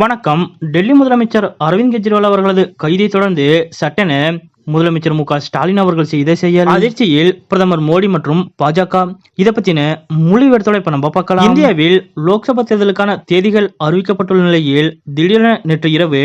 வணக்கம். டெல்லி முதலமைச்சர் அரவிந்த் கெஜ்ரிவால் அவர்களது கைதை தொடர்ந்து சட்டென முதலமைச்சர் மு ஸ்டாலின் அவர்கள் செய்த செயல். அதிர்ச்சியில் பிரதமர் மோடி மற்றும் பாஜக. இதை பத்தின முழு விவரத்தோட இப்ப நம்ம பார்க்கலாம். இந்தியாவில் லோக்சபா தேர்தலுக்கான தேதிகள் அறிவிக்கப்பட்டுள்ள நிலையில் திடீரென நேற்று இரவு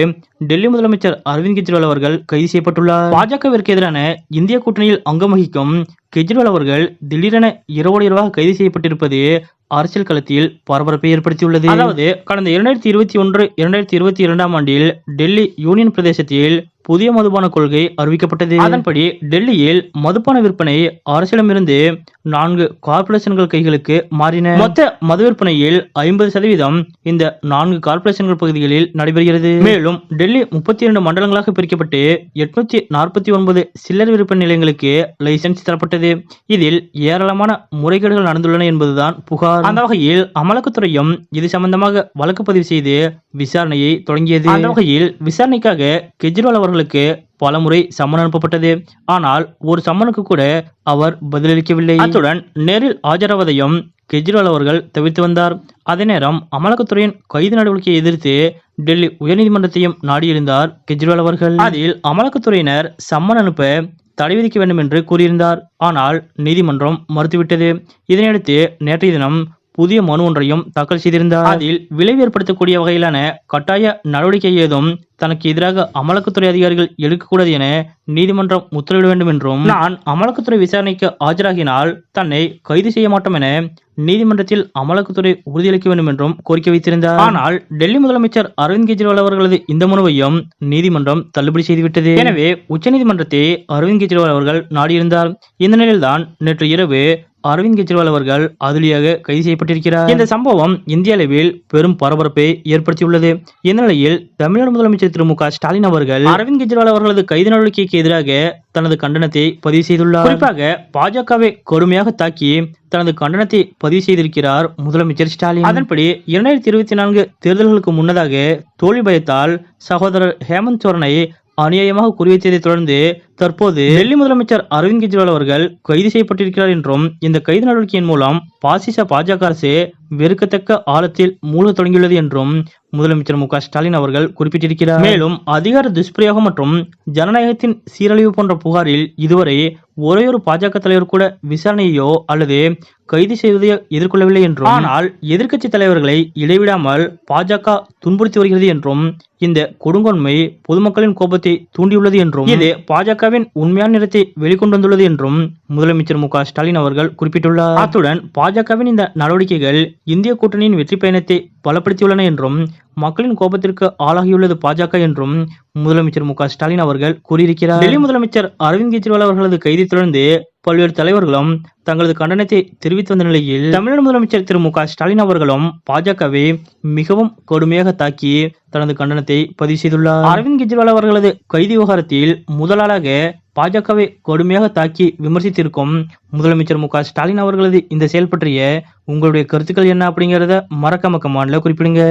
டெல்லி முதலமைச்சர் அரவிந்த் கெஜ்ரிவால் அவர்கள் கைது செய்யப்பட்டுள்ளார். பாஜகவிற்கு எதிரான இந்திய கூட்டணியில் அங்கம் வகிக்கும் கெஜ்ரிவால் அவர்கள் திடீரென இரவோடு இரவாக கைது செய்யப்பட்டிருப்பது அரசியல் களத்தில் பரபரப்பை ஏற்படுத்தியுள்ளது. அதாவது கடந்த இரண்டாயிரத்தி இருபத்தி ஒன்று இரண்டாயிரத்தி இருபத்தி இரண்டாம் ஆண்டில் டெல்லி யூனியன் பிரதேசத்தில் புதிய மதுபான கொள்கை அறிவிக்கப்பட்டது. அதன்படி டெல்லியில் மதுபான விற்பனை அரசிடமிருந்து நான்கு கார்ப்பரேஷன்கள் கைகளுக்கு மாறின. மொத்த மது விற்பனையில் ஐம்பது சதவீதம் இந்த நான்கு கார்ப்பரேஷன்கள் பகுதிகளில் நடைபெறுகிறது. மேலும் டெல்லி முப்பத்தி இரண்டு மண்டலங்களாக பிரிக்கப்பட்டு எட்நூத்தி நாற்பத்தி ஒன்பது சில்லறை விற்பனை நிலையங்களுக்கு லைசன்ஸ் தரப்பட்டது. இதில் ஏராளமான முறைகேடுகள் நடந்துள்ளன என்பதுதான் புகார். அந்த வகையில் அமலாக்கத்துறையும் இது சம்பந்தமாக வழக்கு பதிவு செய்து விசாரணையை தொடங்கியது. அந்த வகையில் விசாரணைக்காக கெஜ்ரிவால் அவர்களுக்கு பலமுறை சம்மன் அனுப்பப்பட்டது. ஆனால் ஒரு சம்மனுக்கு கூட அவர் பதிலளிக்கவில்லை. அத்துடன் நேரில் ஆஜராவதையும் கெஜ்ரிவால் அவர்கள் தவிர்த்து வந்தார். அதே நேரம் அமலாக்கத்துறையின் கைது நடவடிக்கையை எதிர்த்து டெல்லி உயர்நீதிமன்றத்தையும் நாடியிருந்தார் கெஜ்ரிவால் அவர்கள். அதில் அமலாக்கத்துறையினர் சம்மன் அனுப்ப தடை விதிக்க வேண்டும் என்று கூறியிருந்தார். ஆனால் நீதிமன்றம் மறுத்துவிட்டது. இதனையடுத்து நேற்றைய தினம் புதிய மனு ஒன்றையும் தாக்கல் செய்திருந்தார். அதில் விளைவு ஏற்படுத்தக்கூடிய வகையிலான கட்டாய நடவடிக்கை ஏதும் தனக்கு எதிராக அமலாக்கத்துறை அதிகாரிகள் எடுக்கக்கூடாது என நீதிமன்றம் உத்தரவிட வேண்டும் என்றும் நான் அமலாக்கத்துறை விசாரணைக்கு ஆஜராகினால் தன்னை கைது செய்ய மாட்டோம் என நீதிமன்றத்தில் அமலாக்கத்துறை உறுதியளிக்க வேண்டும் என்றும் கோரிக்கை வைத்திருந்தார். ஆனால் டெல்லி முதலமைச்சர் அரவிந்த் கெஜ்ரிவால் அவர்களது இந்த மனுவையும் நீதிமன்றம் தள்ளுபடி செய்துவிட்டது. எனவே உச்சநீதிமன்றத்தை அரவிந்த் கெஜ்ரிவால் அவர்கள் நாடியிருந்தார். இந்த நிலையில்தான் நேற்று இரவு அரவிந்த் கெஜ்ரிவால் அவர்கள் அதிலியாக கைது செய்யப்பட்டிருக்கிறார். இந்த சம்பவம் இந்திய அளவில் பெரும் பரபரப்பை ஏற்படுத்தியுள்ளது. இந்த நிலையில் தமிழ்நாடு முதலமைச்சர் திரு மு க ஸ்டாலின் அவர்கள் அரவிந்த் கெஜ்ரிவால் அவர்களது கைது நடவடிக்கைக்கு எதிராக தனது கண்டனத்தை பதிவு செய்துள்ளார். குறிப்பாக பாஜகவை கொடுமையாக தாக்கி தனது கண்டனத்தை பதிவு செய்திருக்கிறார் முதலமைச்சர் ஸ்டாலின். அதன்படி இரண்டாயிரத்தி இருபத்தி நான்கு தேர்தல்களுக்கு முன்னதாக தோல்வி பயத்தால் சகோதரர் ஹேமந்த் சோரனை அநியாயமாக குறிவைத்ததை தொடர்ந்து தற்போது டெல்லி முதலமைச்சர் அரவிந்த் கெஜ்ரிவால் அவர்கள் கைது செய்யப்பட்டிருக்கிறார் என்றும் இந்த கைது நடவடிக்கையின் மூலம் பாசிச பாஜக அரசு வெறுக்கத்தக்க ஆழத்தில் மூழ்க தொடங்கியுள்ளது என்றும் முதலமைச்சர் மு ஸ்டாலின் அவர்கள் குறிப்பிட்டிருக்கிறார். மேலும் அதிகார துஷ்பிரயோகம் மற்றும் ஜனநாயகத்தின் சீரழிவு போன்ற புகாரில் இதுவரை ஒரே ஒரு பாஜக தலைவர் கூட விசாரணையோ அல்லது கைது செய்வதையோ எதிர்கொள்ளவில்லை என்றும் ஆனால் எதிர்க்கட்சி தலைவர்களை இடைவிடாமல் பாஜக துன்புறுத்தி வருகிறது என்றும் இந்த கொடுங்கொன்மை பொதுமக்களின் கோபத்தை தூண்டியுள்ளது என்றும் இது பாஜக பாஜகவின் உண்மையான நிறத்தை வெளிக்கொண்டு வந்துள்ளது என்றும் முதலமைச்சர் மு ஸ்டாலின் அவர்கள் குறிப்பிட்டுள்ளார். அத்துடன் பாஜகவின் இந்த நடவடிக்கைகள் இந்திய கூட்டணியின் வெற்றி பயணத்தை பலப்படுத்தியுள்ளன என்றும் மக்களின் கோபத்திற்கு ஆளாகியுள்ளது பாஜக என்றும் முதலமைச்சர் மு ஸ்டாலின் அவர்கள் கூறியிருக்கிறார். டெல்லி முதலமைச்சர் அரவிந்த் கெஜ்ரிவால் அவர்களது கைதை தொடர்ந்து பல்வேறு தலைவர்களும் தங்களது கண்டனத்தை தெரிவித்து வந்த நிலையில் தமிழ்நாடு முதலமைச்சர் திரு மு ஸ்டாலின் அவர்களும் பாஜகவை மிகவும் கடுமையாக தாக்கி தனது கண்டனத்தை பதிவு செய்துள்ளார். அரவிந்த் கெஜ்ரிவால் அவர்களது கைது விவகாரத்தில் முதலாளாக பாஜகவை கடுமையாக தாக்கி விமர்சித்திருக்கும் முதலமைச்சர் மு ஸ்டாலின் அவர்களது இந்த செயல் பற்றிய உங்களுடைய கருத்துக்கள் என்ன அப்படிங்கறத மறக்காம கமாண்ட்ல குறிப்பிடுங்க.